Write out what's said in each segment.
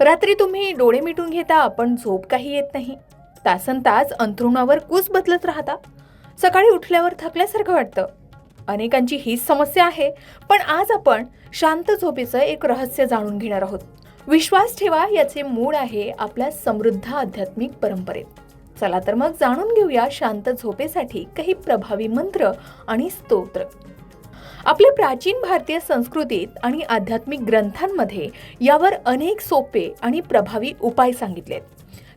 रात्री तुम्ही डोळे मिटून घेता पण झोप काही येत नाही. तासन तास अंथरुणावर कूस बदलत राहता. सकाळी उठल्यावर थकल्यासारखं वाटतं. अनेकांची हीच समस्या आहे पण आज आपण शांत झोपेचं एक रहस्य जाणून घेणार आहोत. विश्वास ठेवा याचे मूळ आहे आपल्या समृद्ध आध्यात्मिक परंपरेत. चला तर मग जाणून घेऊया शांत झोपेसाठी काही प्रभावी मंत्र आणि स्तोत्र. आपल्या प्राचीन भारतीय संस्कृतीत आणि आध्यात्मिक ग्रंथांमध्ये यावर अनेक सोपे आणि प्रभावी उपाय सांगितलेत.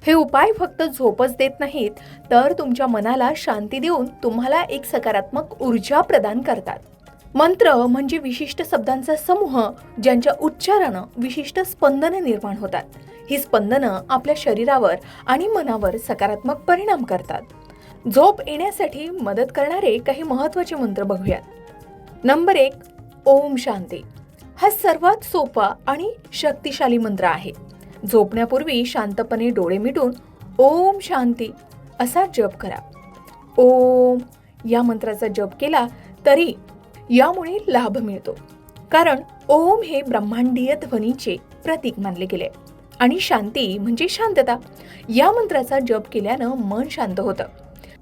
हे उपाय फक्त झोपच देत नाहीत तर तुमच्या मनाला शांती देऊन तुम्हाला एक सकारात्मक ऊर्जा प्रदान करतात. मंत्र म्हणजे विशिष्ट शब्दांचा समूह ज्यांच्या उच्चारानं विशिष्ट स्पंदनं निर्माण होतात. ही स्पंदनं आपल्या शरीरावर आणि मनावर सकारात्मक परिणाम करतात. झोप येण्यासाठी मदत करणारे काही महत्त्वाचे मंत्र बघूयात. नंबर एक ओम शांती. हा सर्वात सोपा आणि शक्तिशाली मंत्र आहे. झोपण्यापूर्वी शांतपणे डोळे मिटून ओम शांती असा जप करा. ओम या मंत्राचा जप केला तरी यामुळे लाभ मिळतो. कारण ओम हे ब्रह्मांडीय ध्वनीचे प्रतीक मानले गेले. आणि शांती म्हणजे शांतता. या मंत्राचा जप केल्यानं मन शांत होतं.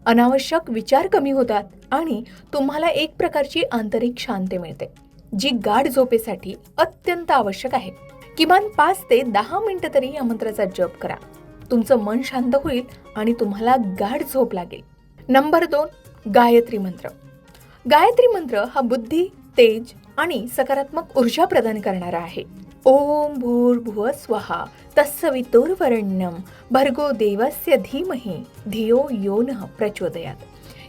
अनावश्यक विचार कमी होतात आणि तुम्हाला एक प्रकारची आंतरिक शांती मिळते जी गाढ झोपेसाठी अत्यंत आवश्यक आहे. किमान पाच ते दहा मिनिटं तरी या मंत्राचा जप करा. तुमचं मन शांत होईल आणि तुम्हाला गाढ झोप लागेल. नंबर दोन गायत्री मंत्र. गायत्री मंत्र हा बुद्धी तेज आणि सकारात्मक ऊर्जा प्रदान करणारा आहे. ओम भूर्भुव स्वहा तत्सवितुर्वरण्यम भर्गो देवस्य धीमहि धियो यो नः प्रचोदयात.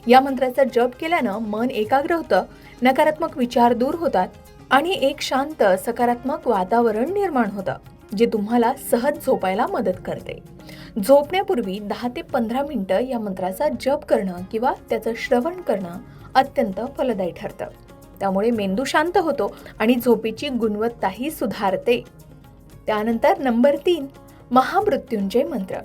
या मंत्राचा जप केल्यानं मन एकाग्र होतं नकारात्मक विचार दूर होतात आणि एक शांत सकारात्मक वातावरण निर्माण होतं जे तुम्हाला सहज झोपायला मदत करते. झोपण्यापूर्वी दहा ते पंधरा मिनटं या मंत्राचा जप करणं किंवा त्याचं श्रवण करणं अत्यंत फलदायी ठरतं. त्यामुळे मेंदू शांत होतो आणि झोपेची गुणवत्ताही सुधारते. त्यानंतर नंबर तीन महामृत्युंजय मंत्र.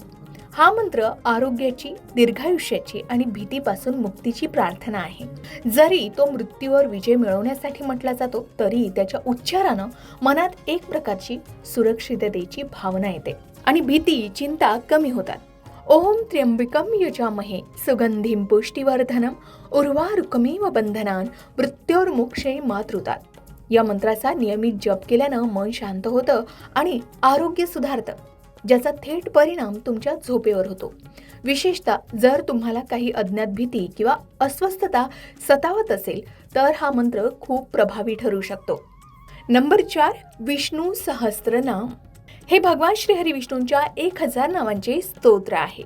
हा मंत्र आरोग्याची दीर्घायुष्याची आणि भीतीपासून मुक्तीची प्रार्थना आहे. जरी तो मृत्यूवर विजय मिळवण्यासाठी म्हटला जातो तरी त्याच्या उच्चारानं मनात एक प्रकारची सुरक्षिततेची भावना येते आणि भीती चिंता कमी होतात. ओम त्र्यंबिकम यजामहे सुगंधीम पुष्टिवर्धनम उर्वारुकमेव बंधनान मृत्योर्मुक्षे मातृतात. या मंत्राचा नियमित जप केल्यानं मन शांत होतं आणि आरोग्य सुधारतं ज्याचा थेट परिणाम तुमच्या झोपेवर होतो. विशेषतः जर तुम्हाला काही अज्ञात भीती किंवा अस्वस्थता सतावत असेल तर हा मंत्र खूप प्रभावी ठरू शकतो. नंबर चार विष्णू सहस्रनाम. हे भगवान श्रीहरी विष्णूंच्या एक हजार नावांचे स्तोत्र आहे.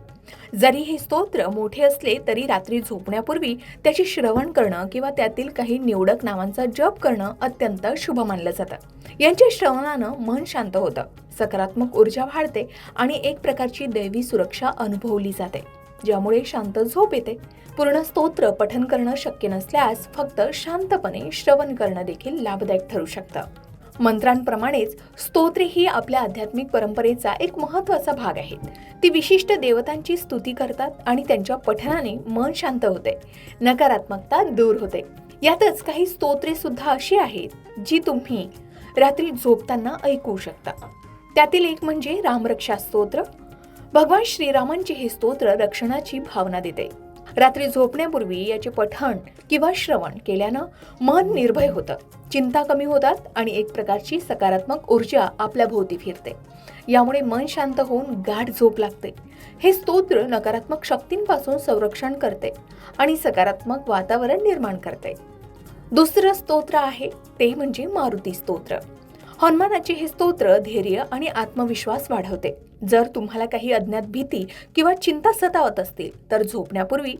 जरी हे स्तोत्र मोठे असले तरी रात्री झोपण्यापूर्वी त्याचे श्रवण करणं किंवा त्यातील काही निवडक नावांचा जप करणं अत्यंत शुभ मानलं जातं. यांच्या श्रवणानं मन शांत होतं सकारात्मक ऊर्जा वाढते आणि एक प्रकारची दैवी सुरक्षा अनुभवली जाते. ज्यामुळे शांत झोप येते. पूर्ण स्तोत्र पठन करणं शक्य नसल्यास फक्त शांतपणे श्रवण करणं देखील लाभदायक ठरू शकतं. मंत्रांप्रमाणेच स्तोत्रे ही आपल्या आध्यात्मिक परंपरेचा एक महत्त्वाचा भाग आहेत. ती विशिष्ट देवतांची स्तुती करतात आणि त्यांच्या पठनाने मन शांत होते. नकारात्मकता दूर होते. यातच काही स्तोत्रे सुद्धा अशी आहेत जी तुम्ही रात्री झोपताना ऐकू शकता. त्यातील एक म्हणजे रामरक्षा स्तोत्र. भगवान श्रीरामांचे हे स्तोत्र रक्षणाची भावना देते. रात्री झोपण्यापूर्वी याचे पठण किंवा श्रवण केल्यानं मन निर्भय होतं. चिंता कमी होतात आणि एक प्रकारची सकारात्मक ऊर्जा आपल्या भोवती फिरते. यामुळे मन शांत होऊन गाढ झोप लागते. हे स्तोत्र नकारात्मक शक्तींपासून संरक्षण करते आणि सकारात्मक वातावरण निर्माण करते. दुसरं स्तोत्र आहे ते म्हणजे मारुती स्तोत्र. हनुमानाचे हे स्तोत्र धैर्य आणि आत्मविश्वास वाढवते. जर तुम्हाला काही अज्ञात भीती किंवा चिंता सतावत असतील तर झोपण्यापूर्वी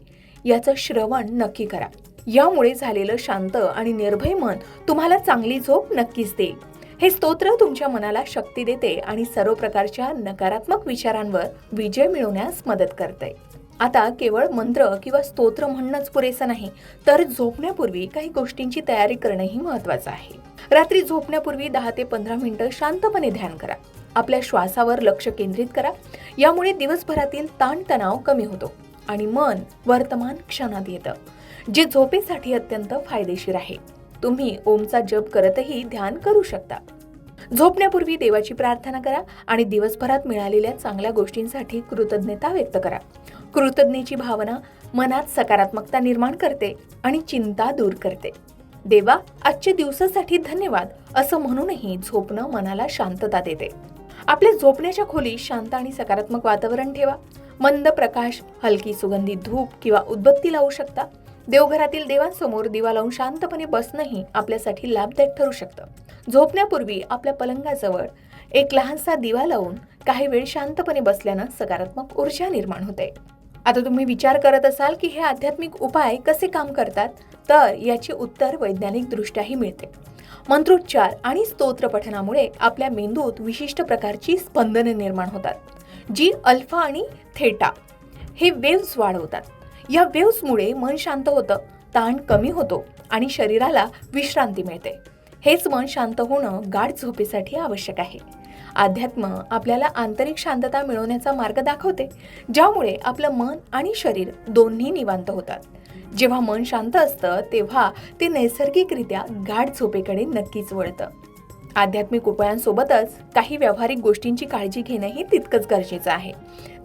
याचं श्रवण नक्की करा. यामुळे झालेलं शांत आणि निर्भय मन तुम्हाला चांगली झोप नक्कीच देईल. हे स्तोत्र तुमच्या मनाला शक्ती देते आणि सर्व प्रकारच्या नकारात्मक विचारांवर विजय मिळवण्यास मदत करते. आता केवळ मंत्र किंवा स्तोत्र म्हणणंच पुरेसं नाही तर झोपण्यापूर्वी काही गोष्टींची तयारी करणंही महत्वाचं आहे. रात्री झोपण्यापूर्वी दहा ते पंधरा मिनिटं शांतपणे ध्यान करा. आपल्या श्वासावर लक्ष केंद्रित करा. यामुळे दिवसभरातील ताणतणाव कमी होतो आणि मन वर्तमान क्षणात येतं जे झोपेसाठी अत्यंत फायदेशीर आहे. तुम्ही ओमचा जप करतही ध्यान करू शकता. झोपण्यापूर्वी देवाची प्रार्थना करा आणि दिवसभरात मिळालेल्या चांगल्या गोष्टींसाठी कृतज्ञता व्यक्त करा. कृतज्ञतेची भावना मनात सकारात्मकता निर्माण करते आणि चिंता दूर करते. देवा आजच्या दिवसासाठी धन्यवाद असं म्हणूनही झोपणं मनाला शांतता देते. आपल्या झोपण्याच्या खोलीत शांत आणि सकारात्मक वातावरण ठेवा. मंद प्रकाश हलकी सुगंधी धूप किंवा उदबत्ती लावू शकता. देवघरातील देवांसमोर दिवा लावून शांतपणे बसणंही आपल्यासाठी लाभदायक ठरू शकतं. झोपण्यापूर्वी आपल्या पलंगाजवळ एक लहानसा दिवा लावून काही वेळ शांतपणे बसल्यानं सकारात्मक ऊर्जा निर्माण होते. आता तुम्ही विचार करत असाल की हे आध्यात्मिक उपाय कसे काम करतात? तर याचे उत्तर वैज्ञानिक दृष्ट्याही मिळते. मंत्रोच्चार आणि स्तोत्रपठनामुळे आपल्या मेंदूत विशिष्ट प्रकारची स्पंदने निर्माण होतात जी अल्फा आणि थेटा हे वेव्स वाढवतात. या वेव्समुळे मन शांत होतं ताण कमी होतो आणि शरीराला विश्रांती मिळते. हेच मन शांत होणं गाढ झोपेसाठी आवश्यक आहे. अध्यात्म आपल्याला आंतरिक शांतता मिळवण्याचा मार्ग दाखवते ज्यामुळे आपलं मन आणि शरीर दोन्ही निवांत होतात. जेव्हा मन शांत असतं तेव्हा ते नैसर्गिकरित्या गाढ झोपेकडे नक्कीच वळतं. आध्यात्मिक उपायांसोबतच काही व्यावहारिक गोष्टींची काळजी घेणंही तितकंच गरजेचं आहे.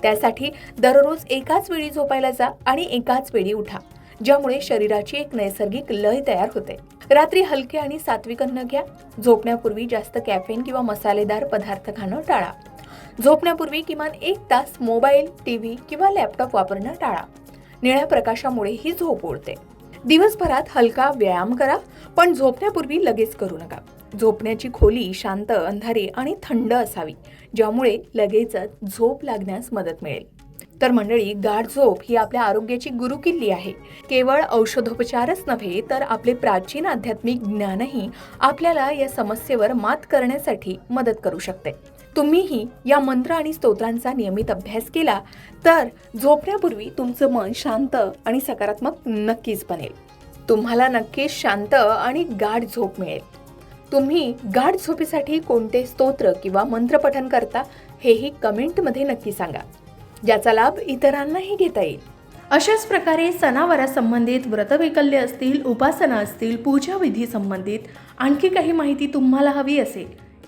त्यासाठी दररोज एकाच वेळी झोपायला जा आणि एकाच वेळी उठा ज्यामुळे शरीराची एक नैसर्गिक लय तयार होते. रात्री हलके आणि सात्विक अन्न घ्या. झोपण्यापूर्वी जास्त कॅफेन किंवा मसालेदार पदार्थ खाणं टाळा. झोपण्यापूर्वी किमान एक तास मोबाईल टीव्ही किंवा लॅपटॉप वापरणं टाळा. निळ्या प्रकाशामुळे ही झोप उडते दिवसभरात हलका व्यायाम करा पण झोपण्यापूर्वी लगेच करू नका. झोपण्याची खोली शांत अंधारी आणि थंड असावी ज्यामुळे लगेचच झोप लागण्यास मदत मिळेल. तर मंडळी गाढ झोप ही आपल्या आरोग्याची गुरुकिल्ली आहे. केवळ औषधोपचारच नव्हे तर आपले प्राचीन आध्यात्मिक ज्ञानही आपल्याला या समस्येवर मात करण्यासाठी मदत करू शकते. तुम्हीही या मंत्र आणि स्तोत्रांचा नियमित अभ्यास केला तर झोपण्यापूर्वी तुमचं मन शांत आणि सकारात्मक नक्कीच बनेल. तुम्हाला नक्कीच शांत आणि गाढ झोप मिळेल. तुम्ही गाढ झोपेसाठी कोणते स्तोत्र किंवा मंत्रपठन करता हेही कमेंटमध्ये नक्की सांगा. ज्याचा लाभ इतरांनाही घेता येईल. अशाच प्रकारे सणावारासंबंधित व्रतवैकल्य असतील उपासना असतील पूजाविधी संबंधित आणखी काही माहिती तुम्हाला हवी असेल